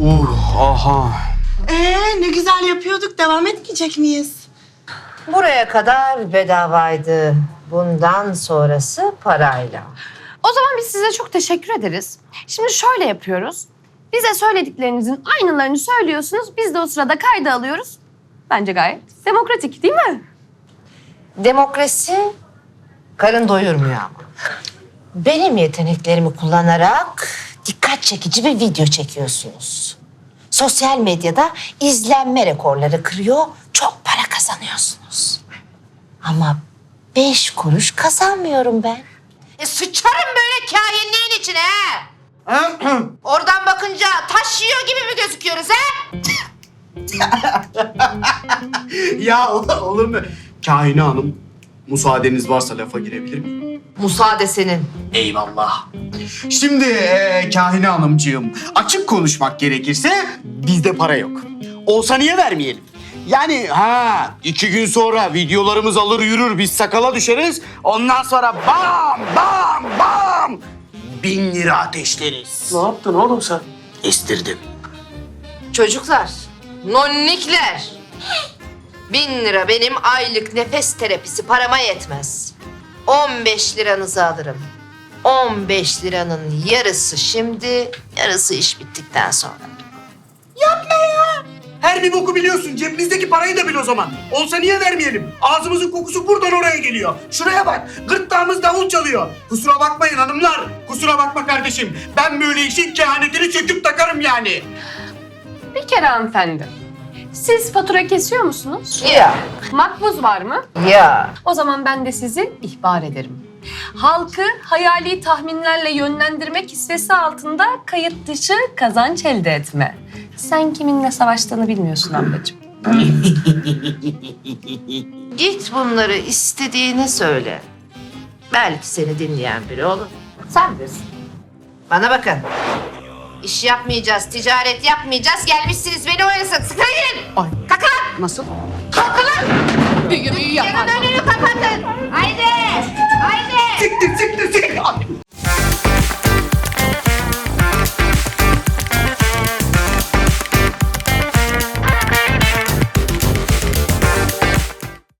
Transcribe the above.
Uh, aha. Ee, ne güzel yapıyorduk. Devam etmeyecek miyiz? Buraya kadar bedavaydı. Bundan sonrası parayla. O zaman biz size çok teşekkür ederiz. Şimdi şöyle yapıyoruz. Bize söylediklerinizin aynılarını söylüyorsunuz. Biz de o sırada kayda alıyoruz. Bence gayet demokratik değil mi? Demokrasi karın doyurmuyor ama. Benim yeteneklerimi kullanarak dikkat çekici bir video çekiyorsunuz. Sosyal medyada izlenme rekorları kırıyor, çok para kazanıyorsunuz. Ama beş kuruş kazanmıyorum ben. E sıçarım böyle kahinliğin içine ha. Oradan bakınca taş yiyor gibi mi gözüküyoruz ha? Ya ol- olur mu? Kahine hanım, müsaadeniz varsa lafa girebilir miyim? Müsaade senin. Eyvallah. Şimdi eee kahine hanımcığım, açık konuşmak gerekirse bizde para yok. Olsa niye vermeyelim? Yani ha iki gün sonra videolarımız alır yürür biz sakala düşeriz. Ondan sonra bam bam bam bin lira ateşleriz. Ne yaptın oğlum sen? Estirdim. Çocuklar, nonnikler. Bin lira benim aylık nefes terapisi parama yetmez. 15 liranızı alırım. 15 liranın yarısı şimdi, yarısı iş bittikten sonra. Her bir boku biliyorsun. Cebimizdeki parayı da bil o zaman. Olsa niye vermeyelim? Ağzımızın kokusu buradan oraya geliyor. Şuraya bak. Gırtlağımız davul çalıyor. Kusura bakmayın hanımlar. Kusura bakma kardeşim. Ben böyle işin kehanetini çöküp takarım yani. Bir kere hanımefendi. Siz fatura kesiyor musunuz? Ya, Makbuz var mı? ya. O zaman ben de sizi ihbar ederim. Halkı hayali tahminlerle yönlendirmek hissesi altında kayıt dışı kazanç elde etme. Sen kiminle savaştığını bilmiyorsun ablacığım. Git bunları istediğini söyle. Belki seni dinleyen biri olur. Sen bilirsin. Bana bakın. İş yapmayacağız, ticaret yapmayacağız. Gelmişsiniz beni oyalasın. Sıkın gidin. Ay. Kalkın lan. Nasıl? Kalkın lan. Büyü büyü